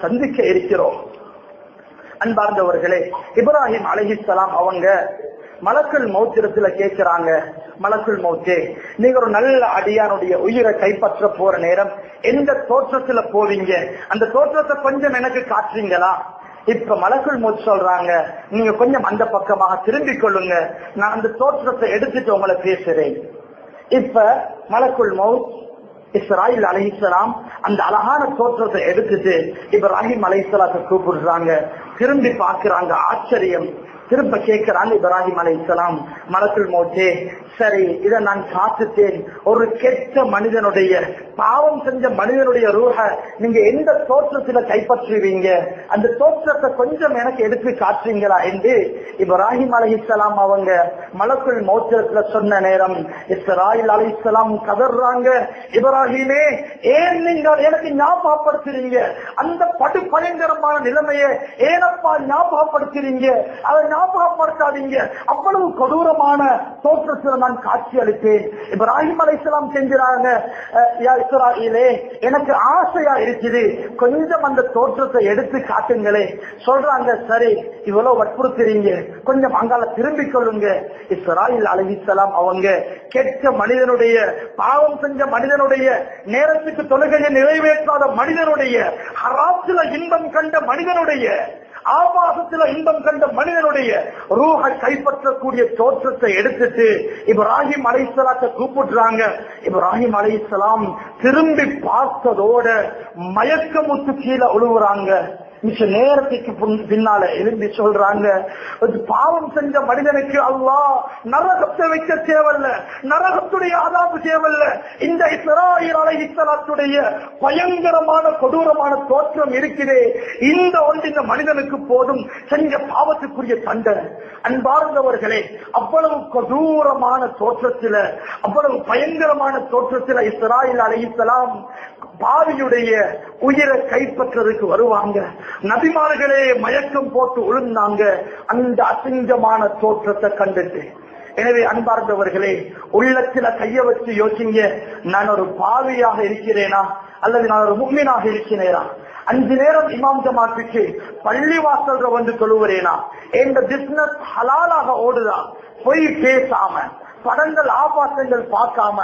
சந்திக்க இருக்கிறோம். அன்பார்ந்தவர்களே இப்ராஹிம் அலஹிசலாம் அவங்க மலக்குள் மௌத்திரத்துல கேட்கிறாங்க. மலக்குள் மௌத்தே நீங்க ஒரு நல்ல அடியானுடைய உயிரை கைப்பற்ற போற நேரம் எந்த தோற்றத்துல போவீங்க? அந்த தோற்றத்தை கொஞ்சம் எனக்கு காட்டுறீங்களா? இப்ப மலக்குள் மூச்சு சொல்றாங்க நீங்க கொஞ்சம் அந்த பக்கமாக திரும்பிக் கொள்ளுங்க. நான் அந்த தோற்றத்தை எடுத்துட்டு உங்களை பேசுறேன். இப்ப மலக்குள் மௌத் இஸ்ராயில் அலைஹிஸ்லாம் அந்த அழகான தோற்றத்தை எடுத்துட்டு இப்ராஹிம் அலைஹிஸ்லாத்தை கூப்பிடுறாங்க. திரும்பி பார்க்கிறாங்க. ஆச்சரியம். திரும்ப கேட்கிறாங்க இப்ராஹிம் அலைஹிஸ்லாம் மலக்குள் மோச்சே சரி இதை நான் பார்த்துட்டேன். ஒரு கெட்ட மனிதனுடைய பாவம் செஞ்ச மனிதனுடைய ரூஹ நீங்க எந்த தோற்றத்துல கைப்பற்றுவீங்க? அந்த தோற்றத்தை கொஞ்சம் எனக்கு எடுத்து காட்டுறீங்களா என்று இப்ராஹிம் அலைஹிஸ்லாம் அவங்க மலக்குள் மோச்சத்துல சொன்ன நேரம் இஸ்ராயில் அலைஹிஸ்லாம் கதர்றாங்க இப்ராஹிமே ஏன் நீங்கள் எனக்கு ஞாபகப்படுத்துறீங்க? அந்த படு பயங்கரமான நிலைமையை ஏனப்பா ஞாபகப்படுத்துறீங்க? அதை ஞாபகப்படுத்தாதீங்க அவ்வளவு கொடூரமான தோற்றத்தில் நான் காட்சி அளித்தேன் இப்ராஹிம் அலைஹிஸ்ஸலாம் செஞ்சாங்க இஸ்ராயிலே எனக்கு ஆசையா இருக்குது. கொஞ்சம் அந்த தோற்றத்தை எடுத்து காட்டுங்களே. சொல்றாங்க சரி இவ்வளவு வற்புறுத்துறீங்க. கொஞ்சம் அங்கால திரும்பிக் கொள்ளுங்க. இஸ்ராயில் அலைஹிஸ்ஸலாம் அவங்க கெட்ட மனிதனுடைய பாவம் செஞ்ச மனிதனுடைய நேரத்துக்கு தொழுகையை நிறைவேற்றாத மனிதனுடைய ஹராத்துல இன்பம் கண்ட மனிதனுடைய ஆபாசத்துல இன்பம் கண்ட மனிதனுடைய ரூஹை கைப்பற்றக்கூடிய தோற்றத்தை எடுத்துட்டு இப்ராஹிம் அலைசலாத்தை கூப்பிடுறாங்க. இப்ராஹிம் அலைசலாம் திரும்பி பார்த்ததோட மயக்கமுத்து கீழே உழுவுறாங்க. மிச்ச நேரத்துக்கு பின்னால எழும்பி சொல்றாங்க. பாவம் செஞ்ச மனிதனுக்கு அல்லா நரகத்தை வைக்க தேவல்ல நரகத்துடைய ஆதாப்பு தேவல்ல இந்த இஸ்ராயில் அலைஹிஸ்ஸலாத்துடைய பயங்கரமான கொடூரமான தோற்றம் இருக்கிறே இந்த ஒன்று இந்த மனிதனுக்கு போதும். செஞ்ச பாவத்துக்குரிய தண்டை அன்பார்ந்தவர்களே அவ்வளவு கொடூரமான தோற்றத்தில அவ்வளவு பயங்கரமான தோற்றத்தில இஸ்ராயில் அலைஹிஸ்ஸலாம் பாவியுடைய உயிரை கைப்பற்றதுக்கு வருவாங்க. நபிமார்களே மயக்கம் போட்டு விழுந்தாங்க அந்த அசிங்கமான தோற்றத்தை கண்டுட்டு எனவே அன்பார்ந்தவர்களே உள்ளத்துல கைய வச்சு யோசிங்க. நான் ஒரு பாவியாக இருக்கிறேனா? அல்லது நான் ஒரு முக்மீனாக இருக்கிறேனா? அஞ்சு நேரம் இமாம் ஜமாத்துக்கு பள்ளி வாசல்ற வந்து தொழுவுறேனா? எந்த பிசினஸ் ஹலாலாக ஓடுதா? பொய் பேசாம படங்கள் ஆபாசங்கள் பார்க்காம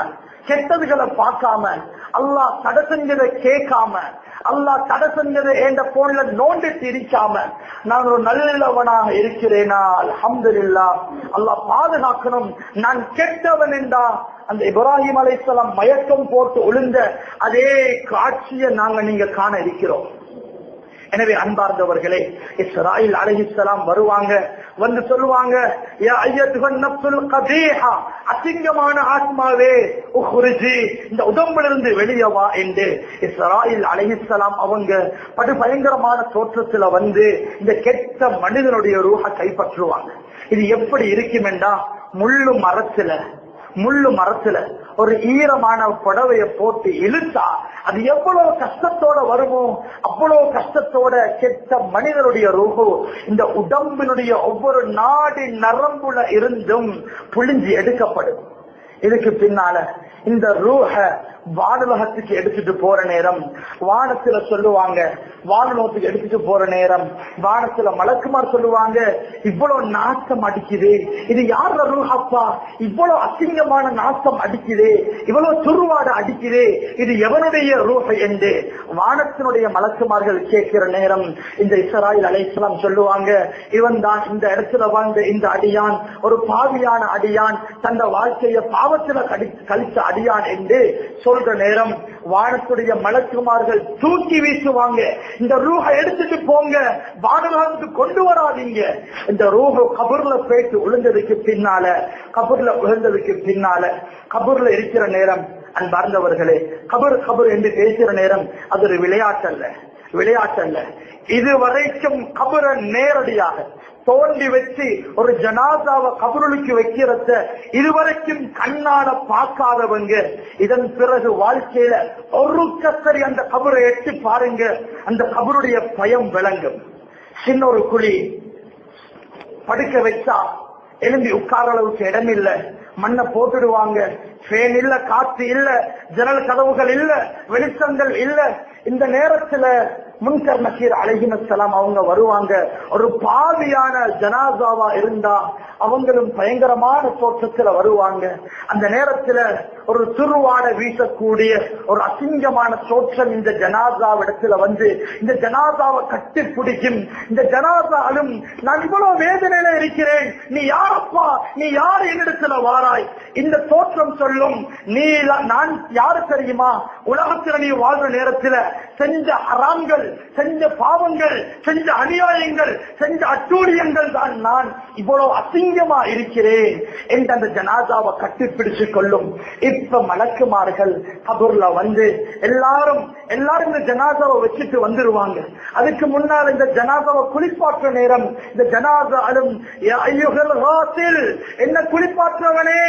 கெட்டதுகளை பார்க்காம அல்லாஹ் தடை செஞ்சதை கேட்காம அல்லாஹ் தடை செஞ்சதை என்ற போன்ல நோண்டி திரிக்காம நான் ஒரு நல்லவனாக இருக்கிறேனா? அல்ஹம்துலில்லா. அல்லாஹ் பாதுகாக்கணும். நான் கெட்டவன் என்றா அந்த இப்ராஹிம் அலைஹிஸ்ஸலாம் மயக்கம் போட்டு ஒழுந்த அதே காட்சியை நாங்க நீங்க காண இருக்கிறோம். எனவே அன்பார்ந்தவர்களே இஸ்ராயில் அலைஹிஸ்ஸலாம் வருவாங்க வந்து சொல்லுவாங்க யா அசிங்கமான ஆத்மாவே உஹ்ருஜி இந்த உடம்பிலிருந்து வெளியே வா என்று இஸ்ராயில் அலைஹிஸ்ஸலாம் அவங்க படு பயங்கரமான தோற்றத்துல வந்து இந்த கெட்ட மனிதனுடைய ரூஹ கைப்பற்றுவாங்க. இது எப்படி இருக்குமெண்டா முள்ளு மரத்துல முள்ளு மரத்துல ஒரு ஈரமான புடவைய போட்டு இழுத்தா அது எவ்வளவு கஷ்டத்தோட வருமோ அவ்வளவு கஷ்டத்தோட கெட்ட மனிதனுடைய ரூஹு இந்த உடம்பினுடைய ஒவ்வொரு நாடி நரம்புல இருந்தும் புழிஞ்சு எடுக்கப்படும். இதுக்கு பின்னால இந்த ரூஹ வானுலகத்துக்கு எடுத்துட்டு போற நேரம். வானத்துல சொல்லுவாங்க வானுலகத்துக்கு எடுத்துட்டு போற நேரம். வானத்துல மலக்குமார் சொல்லுவாங்க இவ்வளவு நாசம் அடிக்குது. இது யார் ரூஹப்பா இவ்வளவு அசிங்கமான நாசம் அடிக்குது. இவ்வளவு துருவாடு அடிக்குது. இது எவனுடைய ரூஹ என்று. வானத்தினுடைய மலக்குமார்கள் கேட்கிற நேரம் இந்த இஸ்ராயில் அலைசலாம் சொல்லுவாங்க இவன் தான் இந்த இடத்துல வாழ்ந்த இந்த அடியான். ஒரு பாவியான அடியான். தந்த வாழ்க்கைய பாவத்துல கழிச்ச அடியான் என்று சொல்ற நேரம் வானத்துடைய மலக்குமார்கள் தூக்கி வீசுவாங்க. இந்த ரூஹ எடுத்துட்டு போங்க. வானலாவுக்கு கொண்டு வராதீங்க. இந்த ரூஹ கபூர்ல போயிட்டு விழுந்ததுக்கு பின்னால கபூர்ல விழுந்ததுக்கு பின்னால கபூர்ல இருக்கிற நேரம் அன்பார்ந்தவர்களே கபர் கபர் என்று பேசுற நேரம் அது ஒரு விளையாட்டல்ல. விளையாட்டல்ல. இதுவரைக்கும் கபர நேரடியாக தோண்டி வச்சு ஒரு ஜனாதாவை கபருளுக்கு வைக்கிறத இதுவரைக்கும் கண்ணால பார்க்காதவங்க இதன் பிறகு வாழ்க்கையில ஒரு கத்தரி அந்த கபரை எட்டி பாருங்க அந்த கபருடைய பயம் விளங்கும். சின்ன ஒரு குழி படுக்க வச்சா எழும்பி உட்கார அளவுக்கு இடம் இல்ல மண்ணை போட்டுடுவாங்க ஃபேன் இல்ல காத்து இல்ல ஜன்னல் கதவுகள் இல்ல வெளிச்சங்கள் இல்ல. இந்த நேரத்துல முன்கர் நசீர் அலைஹிமஸ்லாம் அவங்க வருவாங்க. ஒரு பாவியான ஜனாசாவா இருந்தா அவங்களும் பயங்கரமான தோற்றத்துல வருவாங்க. அந்த நேரத்துல ஒரு துருவாட வீசக்கூடிய ஒரு அசிங்கமான தோற்றம் இந்த ஜனாசாவிடத்துல வந்து இந்த ஜனாசாவை கட்டி பிடிக்கும் இந்த ஜனாசாலும் நான் இவ்வளவு வேதனையில இருக்கிறேன். நீ யாரப்பா? நீ யார் என்னிடத்துல வாராய்? இந்த தோற்றம் சொல்லும். நீ நான் யாரு தெரியுமா? உலகத்தில் நீ வாழ்ற நேரத்தில் செஞ்ச அறாம்கள் செஞ்ச பாவங்கள் செஞ்ச அநியாயங்கள் செஞ்ச அட்டூழியங்கள் தான் நான் இவ்வளவு அசிங்கமா இருக்கிறேன் என்று அந்த ஜனாதாவை கட்டிப்பிடிச்சு கொள்ளும். இப்ப மலக்குமார்கள் கபூர்ல வந்து எல்லாரும் எல்லாரும் இந்த ஜனாதாவை வச்சுட்டு வந்துருவாங்க. அதுக்கு முன்னால் இந்த ஜனாதாவை குளிப்பாற்ற நேரம் இந்த ஜனாதாலும் என்ன குளிப்பாற்றவனே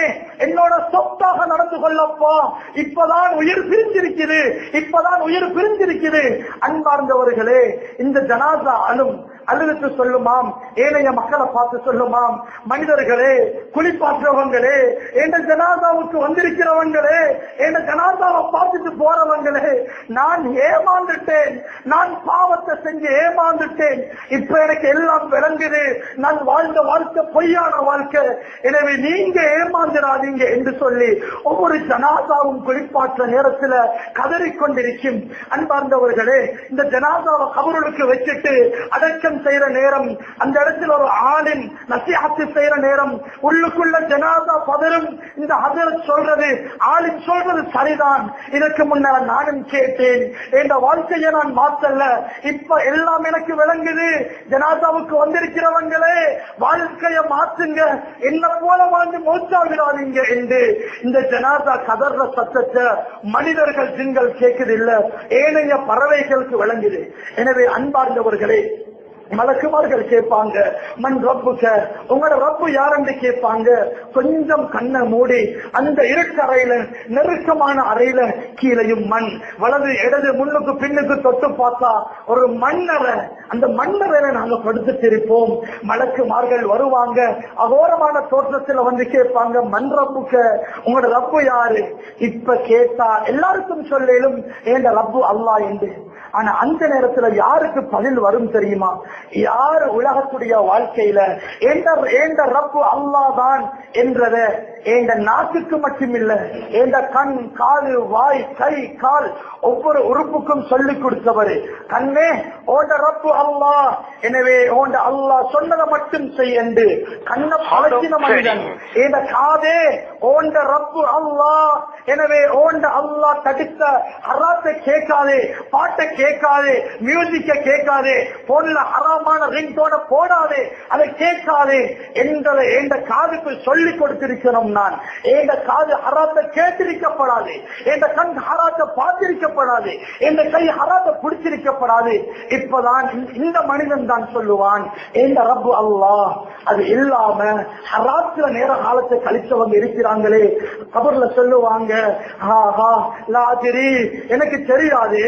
என்னோட சொத்த சொத்தாக நடந்து கொள்ளப்பா. இப்பதான் உயிர் பிரிஞ்சிருக்குது. இப்பதான் உயிர் பிரிஞ்சிருக்குது. அன்பார்ந்தவர்களே இந்த ஜனாசா அலும் அழுதுட்டு சொல்லுமாம். ஏனைய மக்களை பார்த்து சொல்லுமாம். மனிதர்களே குளிப்பாற்றவங்களே என்ற ஜனாதாவுக்கு வந்திருக்கிறவங்களே என்ற ஜனாதாவை பார்த்துட்டு போறவங்களே நான் ஏமாந்துட்டேன். நான் பாவத்தை செஞ்சு ஏமாந்துட்டேன். இப்ப எனக்கு எல்லாம் விளங்குது. நான் வாழ்ந்த வாழ்க்கை பொய்யான வாழ்க்கை. எனவே நீங்க ஏமாந்துடாதீங்க என்று சொல்லி ஒவ்வொரு ஜனாதாவும் குளிப்பாற்ற நேரத்துல கதறிக்கொண்டிருக்கும். அன்பார்ந்தவர்களே இந்த ஜனாதாவை கபருளுக்கு வச்சுட்டு அடக்கம் செய்யற நேரம் அந்த இடத்தில் ஒரு ஆளின் நசிஹத்து செய்யற நேரம் உள்ளுக்குள்ள ஜனாதா பதரும் இந்த ஹதரத் சொல்றது ஆளின் சொல்றது சரிதான். இதற்கு முன்னால் நானும் கேட்டேன். என்ற வாழ்க்கையை நான் மாத்தல்ல. இப்ப எல்லாம் எனக்கு விளங்குது. ஜனாதாவுக்கு வந்திருக்கிறவங்களே வாழ்க்கைய மாத்துங்க. என்ன போல வாழ்ந்து மூச்சாகிறாதீங்க என்று. இந்த ஜனாதா கதர்ற சத்தத்தை மனிதர்கள் ஜிங்கள் கேட்குது இல்ல ஏனைய பறவைகளுக்கு விளங்குது. எனவே அன்பார்ந்தவர்களே மலக்குமார்கள் கேட்பாங்க. மண் ரப்புக்க உங்களோட ரப்பு யாருன்னு கேட்பாங்க? கொஞ்சம் கண்ணை மூடி அந்த இருட்டறையில நெருக்கமான அறையில கீழையும் மண். வலது இடது முன்னுக்கு பின்னுக்கு தொட்டு பார்த்தா ஒரு மண்ணறை. அந்த மண்ணறையில நாங்க படுத்து இருப்போம் மலக்குமார்கள் வருவாங்க. அகோரமான தோற்றத்துல வந்து கேட்பாங்க மண் ரப்புக்க உங்களோட ரப்பு யாரு? இப்ப கேட்டா எல்லாருக்கும் சொல்லிலும் ஏண்ட ரப்பு அல்லா என்று. ஆனா அந்த நேரத்துல யாருக்கு பதில் வரும் தெரியுமா? யார் உலகத்துடைய வாழ்க்கையில ஏண்ட ரப்பு அல்லாதான் என்றத ஏண்ட நாக்குக்கு மட்டுமில்ல ஏண்ட கண் காது வாய் கை கால் ஒவ்வொரு உறுப்புக்கும் சொல்லிக் கொடுத்தவர். கண்ணே ஓண்ட ரப்பு அல்லா. எனவே ஓண்ட அல்லா சொன்னதை மட்டும் செய் என்று கண்ணை பழக்கின மனிதன். ஏண்ட காதே ஓண்ட ரப்பு அல்லா. எனவே ஓண்ட அல்லா தடுத்த ஹராத்தை கேட்காதே. பாட்டை கேட்காது மியூசிக்க கேட்காதே போன்ல ஹராமான ரிங்டோட போடாதே அதை கேட்காது என்றதை எந்த காதுக்கு சொல்லி கொடுத்திருக்கிறோம் நான். எந்த காது ஹராத்தை கேட்டிருக்கப்படாது எந்த கண் ஹராத்தை பார்த்திருக்கப்படாது எந்த கை ஹராத்தை பிடிச்சிருக்கப்படாது இப்பதான் இந்த- இந்த மனிதன் தான் சொல்லுவான் எந்த ரப்பு அல்லாஹ் அது இல்லாம ஹராத்துல நேர காலத்தை கழிச்சவங்க இருக்கிறாங்களே. கபர்ல சொல்லுவாங்க ஆஹா லாதிரி எனக்கு தெரியாது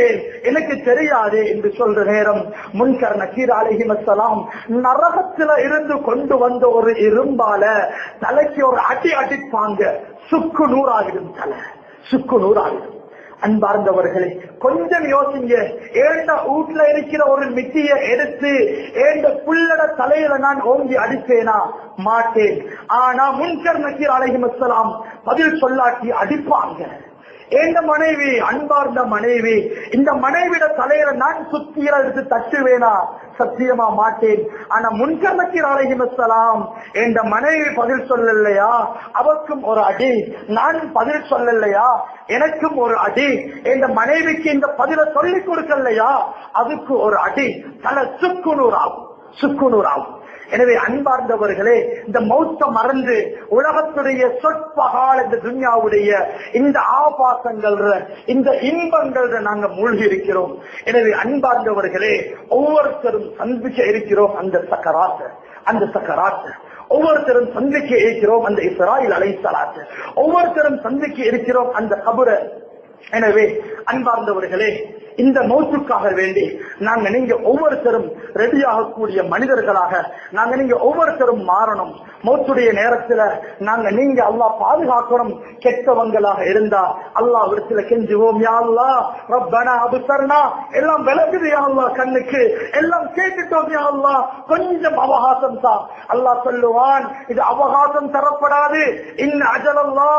எனக்கு தெரியாது என்று சொல்ற நேரம். முன்கர் நக்கீர் அலஹிமசலாம் நரகத்துல இருந்து கொண்டு வந்த ஒரு இரும்பால தலைக்கு ஒரு அடி அடிப்பாங்க. சுக்கு நூறாகிடும் தலை. சுக்கு நூறாகிடும். அன்பார்ந்தவர்களே கொஞ்சம் யோசிங்க. ஏண்ட வீட்டுல இருக்கிற ஒரு மிட்டிய எடுத்து ஏண்ட புள்ளட தலையில நான் ஓங்கி அடிப்பேனா? மாட்டேன். ஆனா முன்கர் நக்கீர் அலஹிமசலாம் பதில் சொல்லாட்டி அடிப்பாங்க. எந்த மனைவி? அன்பார்ந்த மனைவி. இந்த மனைவிட தலையில நான் சுத்திர எடுத்து தட்டுவேனா? சத்தியமா மாட்டேன். ஆனா முன்கணக்கில் அழகிமசலாம் என்ற மனைவி பதில் சொல்லலையா? அவருக்கும் ஒரு அடி. நான் பதில் சொல்லலையா? எனக்கும் ஒரு அடி. என்ற மனைவிக்கு இந்த பதில சொல்லிக் கொடுக்கலையா? அதுக்கு ஒரு அடி. தலை சுக்குநூறாகும். சுக்குநூறாகும். எனவே அன்பார்ந்தவர்களே இந்த மௌத்த மறந்து உலகத்துடைய சொற்பகால இந்த துன்யாவுடைய இந்த ஆபாசங்கள் இந்த இன்பங்கள் நாங்க மூழ்கி இருக்கிறோம். எனவே அன்பார்ந்தவர்களே ஒவ்வொருத்தரும் சந்திக்க இருக்கிறோம் அந்த சக்கராத்த அந்த சக்கராத்த. ஒவ்வொருத்தரும் சந்திக்க இருக்கிறோம் அந்த இஸ்ராயில் அலைசலாத்து. ஒவ்வொருத்தரும் சந்திக்க இருக்கிறோம் அந்த கபுர. எனவே அன்பார்ந்தவர்களே இந்த மௌத்துக்காக வேண்டி நாங்க நீங்க ஒவ்வொருத்தரும் ரெடி ஆகக்கூடிய மனிதர்களாக நாங்க நீங்க ஒவ்வொருத்தரும் மாறணும். மௌத்துடைய நேரத்துல நாங்க நீங்க அல்லாஹ் பாதுகாக்கணும். கெட்டவங்களாக இருந்தா அல்லாஹ் விடத்துல கெஞ்சுவோம். யா அல்லாஹ் ரப்பனா அபுசர்னா எல்லாம் விளக்குது யா கண்ணுக்கு. எல்லாம் கேட்டுட்டோம் யா கொஞ்சம் அவகாசம் தான் அல்லாஹ் சொல்லுவான் இது அவகாசம் தரப்படாது. இன் அஜலல்லா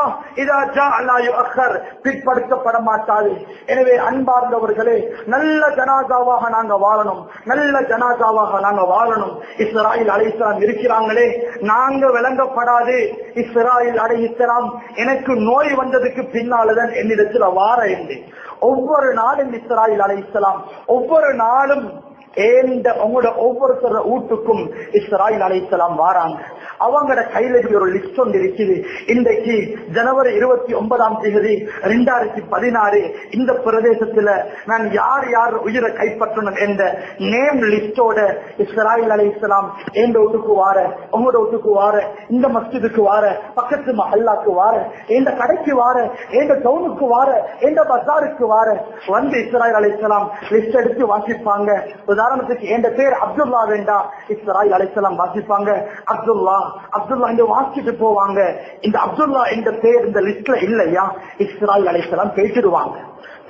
இதா ஜா அல்லா யுஅக்கர். பிற்படுத்தப்பட மாட்டாது. எனவே அன்பார்ந்தவர்களே நல்ல ஜனாதாவாக நாங்க வாழணும். நல்ல ஜனாதாவாக நாங்க வாழணும். இஸ்ராயில் அலைஹிஸ்ஸலாம் இருக்கிறாங்களே நாங்க விளங்கப்படாது. இஸ்ராயில் அலைஹிஸ்ஸலாம் எனக்கு நோய் வந்ததுக்கு பின்னால்தான் என்னிடத்தில் வார என்று ஒவ்வொரு நாளும் இஸ்ராயில் அலைஹிஸ்ஸலாம் ஒவ்வொரு நாளும் ஏந்த உங்களோட ஒவ்வொருத்தர வீட்டுக்கும் இஸ்ராயில் அலைஹிஸ்ஸலாம் வாராங்க. அவங்களோட கையில ஒரு லிஸ்ட் ஒன்று இருக்குது. இன்றைக்கு ஜனவரி இருபத்தி ஒன்பதாம் தேதி ரெண்டாயிரத்தி பதினாறு இந்த பிரதேசத்துல நான் யார் யார் உயிரை கைப்பற்றணும் என்ற நேம் லிஸ்டோட இஸ்ராயில் அலை இஸ்லாம் எந்த வீட்டுக்கு வார? உங்களோட வீட்டுக்கு வார? இந்த மஸ்ஜிதுக்கு வார? பக்கத்து மஹல்லாக்கு வார? எந்த கடைக்கு வார? எந்த டவுனுக்கு வார? எந்த பசாருக்கு வார? வந்து இஸ்ராயில் அலை இஸ்லாம் லிஸ்ட் எடுத்து வாசிப்பாங்க. உதாரணத்துக்கு என் பேர் அப்துல்லா வேண்டாம் இஸ்ராய் அலைசலாம் வாசிப்பாங்க. அப்துல்லா அப்துல்லா என்று வாசிட்டு போவாங்க. இந்த அப்துல்லா என்ற பேர் இந்த லிஸ்ட்ல இல்லையா? இஸ்ராயில் அலைசலாம் பேசிடுவாங்க.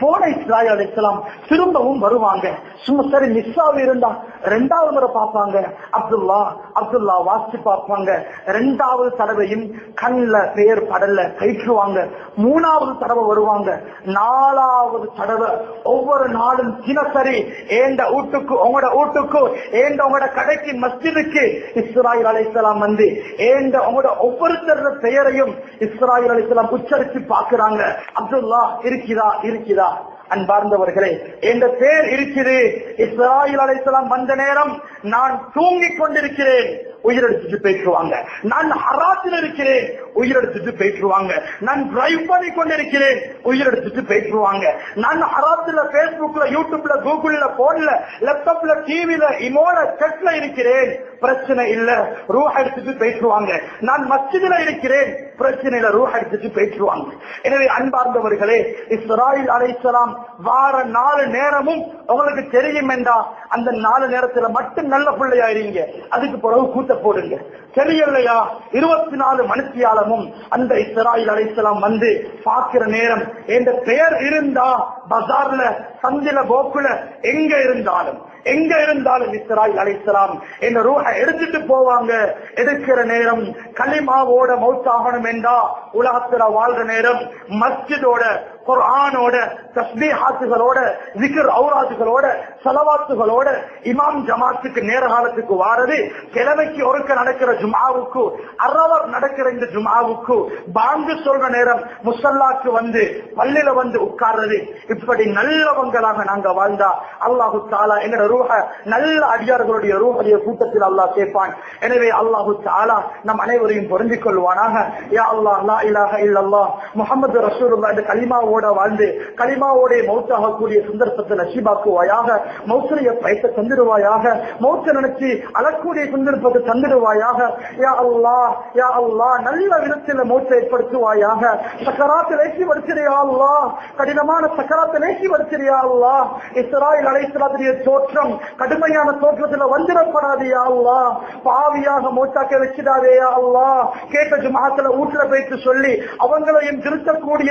போன இஸ்ராயில் அலைசலாம் திரும்பவும் வருவாங்க. சும்மா சரி மிஸ் ஆகி இருந்தா ரெண்டாவது முறை பார்ப்பாங்க. அப்துல்லா அப்துல்லா வாசிச்சு பார்ப்பாங்க. ரெண்டாவது தடவையும் கண்ணுல பெயர் படல கைற்றுவாங்க மூணாவது தடவை வருவாங்க. நாலாவது தடவை ஒவ்வொரு நாளும் தினசரி ஏண்ட வீட்டுக்கு உங்களோட வீட்டுக்கு ஏண்ட உங்களோட கடைக்கு மஸ்ஜிதுக்கு இஸ்ராயில் அலைசலாம் வந்து ஏண்ட உங்களோட ஒவ்வொருத்தர பெயரையும் இஸ்ராயில் அலைசலாம் உச்சரித்து பார்க்கிறாங்க. அப்துல்லா இருக்கிறா இருக்கிறா? அன்பார்ந்தவர்களே என்ற பேர் இருக்குது இஸ்ராயில் அலைசலாம் வந்த நேரம் நான் தூங்கிக் கொண்டிருக்கிறேன். உயிரெடுத்துட்டு பேசுவாங்க நான் ஹராத்தில் இருக்கிறேன். உயிரெடுத்துட்டு பேசுவாங்க நான் டிரைவ் பண்ணி கொண்டிருக்கிறேன். உயிரெடுத்துட்டு பேசுவாங்க நான் ஹராத்துல பேஸ்புக்ல யூடியூப்ல கூகுள்ல போன்ல லேப்டாப்ல டிவில இமோல செட்ல இருக்கிறேன். பிரச்சனை இல்ல ரூஹ் எடுத்துட்டு பேசுவாங்க நான் மஸ்ஜிதுல இருக்கிறேன் பிரச்சனை இல்ல ரூஹ் எடுத்துட்டு பேசுவாங்க எனவே அன்பார்ந்தவர்களே இஸ்ராயில் அலைசலாம் வார நாலு நேரமும் உங்களுக்கு தெரியும் என்றா அந்த நாலு நேரத்துல மட்டும் நல்ல பிள்ளையாயிருங்க அதுக்கு பிறகு கூத்த போடுங்க. தெரியலையா இருபத்தி நாலு மணித்தியாலமும் அந்த இஸ்ராயில் அலைசலாம் வந்து பார்க்கிற நேரம் என்ற பெயர் இருந்தா பஜார்ல சந்தில போக்குல எங்க இருந்தாலும். எங்க இருந்தாலும் இஸ்ராயில் அலைசலாம் என்ற ரூஹ எடுத்துட்டு போவாங்க. எடுக்கிற நேரம் களிமாவோட மௌத்தாகணும் என்றா உலகத்துல வாழ்ற நேரம் மஸ்ஜிதோட குரானோட தஸ்பீஹாத்துகளோட விக்ர் ஔராத்துகளோட செலவாத்துகளோட இமாம் ஜமாத்துக்கு நேர காலத்துக்கு வாரது கிழமைக்கு ஒருக்க நடக்கிற ஜுமாவுக்கு அறவர் நடக்கிற இந்த ஜுமாவுக்கு பாங்கு சொல்ற நேரம் முசல்லாக்கு வந்து பள்ளியில வந்து உட்கார்றது. இப்படி நல்லவங்களாக நாங்க வாழ்ந்தா அல்லாஹு தாலா எங்க ரூஹ நல்ல அடியார்களுடைய ரூஹுடைய கூட்டத்தில் அல்லாஹ் சேர்ப்பான். எனவே அல்லாஹு தாலா நம் அனைவரையும் பொருந்திக் கொள்வானாக. யா அல்லாஹ் லா இல்லல்லா முகமது முஹம்மது கலிமாவோட இந்த கலிமாவோட வாழ்ந்து கலிமாவோட மௌத்தாகக்கூடிய சந்தர்ப்பத்தை நசீபாக்குவாயாக மௌசரிய பயத்தை தந்துடுவாயாக மௌத்த நினைச்சு அழக்கூடிய சந்தர்ப்பத்தை தந்துடுவாயாக யா அல்லா யா அல்லா நல்ல விதத்தில் மௌத்தை ஏற்படுத்துவாயாக. சக்கராத்தை லேசி வடிச்சிரியா அல்லா கடினமான சக்கராத்தை லேசி வடிச்சிரியா அல்லா. இஸ்ராயில் அலைஹிஸ்ஸலாத்துடைய தோற்றம் கடுமையான தோற்றத்துல வந்துடப்படாது யா அல்லாஹ் பாவியாக மௌத்தாக்க வச்சிடாதே யா அல்லாஹ் கேட்ட ஜுமாத்துல வீட்டுல போயிட்டு சொல்லி அவங்களையும் திருத்தக்கூடிய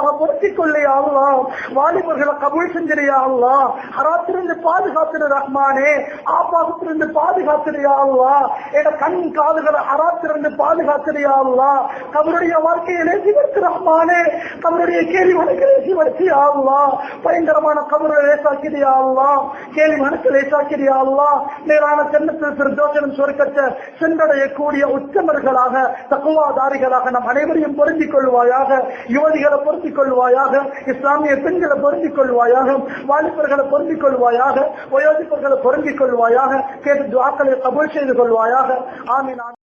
அல்லாஹ் பொருத்திக் கொள்ளையா அல்லாஹ் வாலிபர்களை கபுள் செஞ்சிடையா அல்லாஹ் ஹராத்திலிருந்து பாதுகாத்துரு ரஹ்மானே. ஆபாசத்திலிருந்து பாதுகாத்துறியா அல்லாஹ் என கண் காதுகளை ஹராத்திலிருந்து பாதுகாத்துறியா அல்லாஹ் கபருடைய வாழ்க்கையிலே சிவர்த்து ரஹ்மானே. கபருடைய கேள்வி வழக்கு சிவர்த்தியா அல்லாஹ் பயங்கரமான கபரை லேசாக்கிறியா அல்லாஹ் கேள்வி வழக்கு லேசாக்கிறியா அல்லாஹ் நேரான சென்னத்தில் பிரதோஷனம் சொர்க்கத்தை சென்றடையக்கூடிய உச்சமர்களாக தக்குவாதாரிகளாக நம் அனைவரையும் பொருந்திக் கொள்வாயாக. யுவதிகளை பொருந்திக் கொள்வாயாக இஸ்லாமிய பெண்களை பொருந்திக் கொள்வாயாக வாலிபர்களை பொருந்திக் கொள்வாயாக வயோதிபர்களை பொருந்திக் கொள்வாயாக கேட்டு துவாக்களை கபூல் செய்து கொள்வாயாக. ஆமீன்.